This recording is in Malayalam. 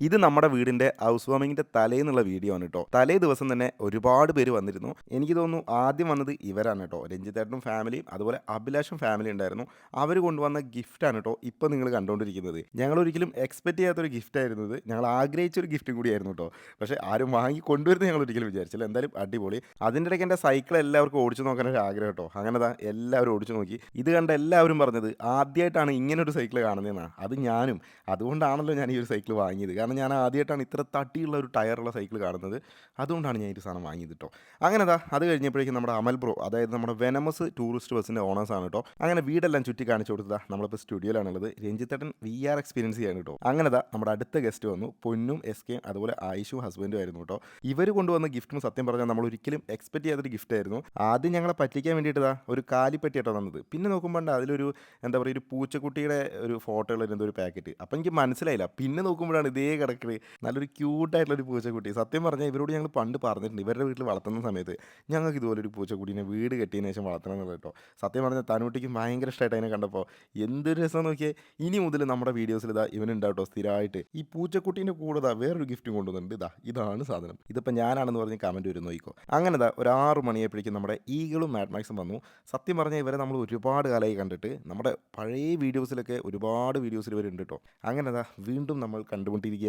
ഇത് നമ്മുടെ വീടിന്റെ ഹൗസ് വാമിങ്ങിന്റെ തലേന്നുള്ള വീഡിയോ ആണ് കേട്ടോ. തലേ ദിവസം തന്നെ ഒരുപാട് പേര് വന്നിരുന്നു. എനിക്ക് തോന്നുന്നു ആദ്യം വന്നത് ഇവരാണ് കേട്ടോ. രഞ്ജിത്തേട്ടനും ഫാമിലിയും അതുപോലെ അഭിലാഷും ഫാമിലി ഉണ്ടായിരുന്നു. അവർ കൊണ്ടുവന്ന ഗിഫ്റ്റാണ് കേട്ടോ ഇപ്പോൾ നിങ്ങൾ കണ്ടുകൊണ്ടിരിക്കുന്നത് ഞങ്ങൾ ഒരിക്കലും എക്സ്പെക്ട് ചെയ്യാത്തൊരു ഗിഫ്റ്റ് ആയിരുന്നത് ഞങ്ങൾ ആഗ്രഹിച്ച ഒരു ഗിഫ്റ്റും കൂടിയായിരുന്നു കേട്ടോ. പക്ഷേ ആരും വാങ്ങി കൊണ്ടുവരുന്നത് ഞങ്ങൾ ഒരിക്കലും വിചാരിച്ചില്ല. എന്തായാലും അടിപൊളി. അതിന്റെ ഇടയ്ക്ക് എന്റെ സൈക്കിൾ എല്ലാവർക്കും ഓടിച്ചു നോക്കാൻ ഒരു ആഗ്രഹം കേട്ടോ. അങ്ങനെ ദാ എല്ലാവരും ഓടിച്ചു നോക്കി. ഇത് കണ്ട എല്ലാവരും പറഞ്ഞത് ആദ്യമായിട്ടാണ് ഇങ്ങനെ ഒരു സൈക്കിൾ കാണുന്നതെന്നാണ് അത് ഞാനും. അതുകൊണ്ടാണല്ലോ ഞാൻ ഈ ഒരു സൈക്കിൾ വാങ്ങിയത്. കാരണം ഞാൻ ആദ്യമായിട്ടാണ് ഇത്ര തട്ടിയുള്ള ഒരു ടയറുള്ള സൈക്കിൾ കാണുന്നത്. അതുകൊണ്ടാണ് ഞാൻ ഈ സാധനം വാങ്ങിയത് കേട്ടോ അങ്ങനെ അതാ അത് കഴിഞ്ഞപ്പോഴേക്കും നമ്മുടെ അമൽ ബ്രോ അതായത് നമ്മുടെ വെനമസ് ടൂറിസ്റ്റ് ബസ്സിന്റെ ആണ് കേട്ടോ അങ്ങനെ വീടെല്ലാം ചുറ്റി കാണിച്ചു കൊടുത്തതാ നമ്മളിപ്പോൾ സ്റ്റുഡിയോയിലാണുള്ളത്. രഞ്ജിത്തേട്ടൻ വി ആർ എക്സ്പീരിയൻസ് ചെയ്യാൻ കേട്ടോ അങ്ങനെ ദാ നമ്മുടെ അടുത്ത ഗസ്റ്റ് വന്നു. പൊന്നും എസ് കെയും അതുപോലെ ആയിഷും ഹസ്ബൻഡും ആയിരുന്നു കേട്ടോ ഇവർ കൊണ്ടുവന്ന ഗിഫ്റ്റും സത്യം പറഞ്ഞാൽ നമ്മൾ ഒരിക്കലും എക്സ്പെക്ട് ചെയ്യാത്തൊരു ഗിഫ്റ്റ് ആയിരുന്നു. ആദ്യം ഞങ്ങളെ പറ്റിക്കാൻ വേണ്ടിയിട്ടതാ ഒരു കാലിപ്പെട്ടി കേട്ടോ തന്നത്. പിന്നെ നോക്കുമ്പോൾ അതിലൊരു എന്താ പറയുക ഒരു പൂച്ചക്കുട്ടിയുടെ ഒരു ഫോട്ടോയുള്ള എന്തോ ഒരു പാക്കറ്റ് അപ്പം എനിക്ക് മനസ്സിലായില്ല. പിന്നെ നോക്കുമ്പോഴാണ് ഇതേ കിടക്കുന്നത് നല്ലൊരു ക്യൂട്ടായിട്ടുള്ള ഒരു പൂച്ചക്കുട്ടി. സത്യം പറഞ്ഞാൽ ഇവരോട് ഞങ്ങൾ പണ്ട് പറഞ്ഞിട്ടുണ്ട്. ഇവരുടെ വീട്ടിൽ വളർത്തുന്ന സമയത്ത് ഞങ്ങൾക്ക് ഇതുപോലെ ഒരു പൂച്ചക്കുട്ടീനെ വീട് കെട്ടിയതിന് ശേഷം വളർത്തണം എന്നുള്ളത് കേട്ടോ സത്യം പറഞ്ഞാൽ തനുട്ടിക്ക് ഭയങ്കര ഇഷ്ടമായിട്ട് അതിനെ കണ്ടപ്പോൾ എന്തൊരു രസം നോക്കിയാൽ ഇനി മുതൽ നമ്മുടെ വീഡിയോസിൽ ഇതാ ഇവനുണ്ടാവട്ടോ സ്ഥിരമായിട്ട് ഈ പൂച്ചക്കുട്ടീന്റെ കൂടെ ഇതാ വേറൊരു ഗിഫ്റ്റും കൊണ്ടുവന്നിട്ടുണ്ട്. ഇതാ ഇതാണ് സാധനം. ഇതിപ്പോൾ ഞാനാണെന്ന് പറഞ്ഞ് കമന്റ് വരും നോക്കിക്കോ. അങ്ങനെ ഇതാ ഒരു ആറ് മണിയായപ്പോഴേക്കും നമ്മുടെ ഈഗിളും മാഡ്മാക്സും വന്നു. സത്യം പറഞ്ഞാൽ ഇവരെ നമ്മൾ ഒരുപാട് കാലമായി കണ്ടിട്ട് നമ്മുടെ പഴയ വീഡിയോസിലൊക്കെ ഒരുപാട് വീഡിയോസിൽ ഇവരുണ്ട് കേട്ടോ അങ്ങനെ ദാ വീണ്ടും നമ്മൾ കണ്ടുകൊണ്ടിരിക്കുകയാണ്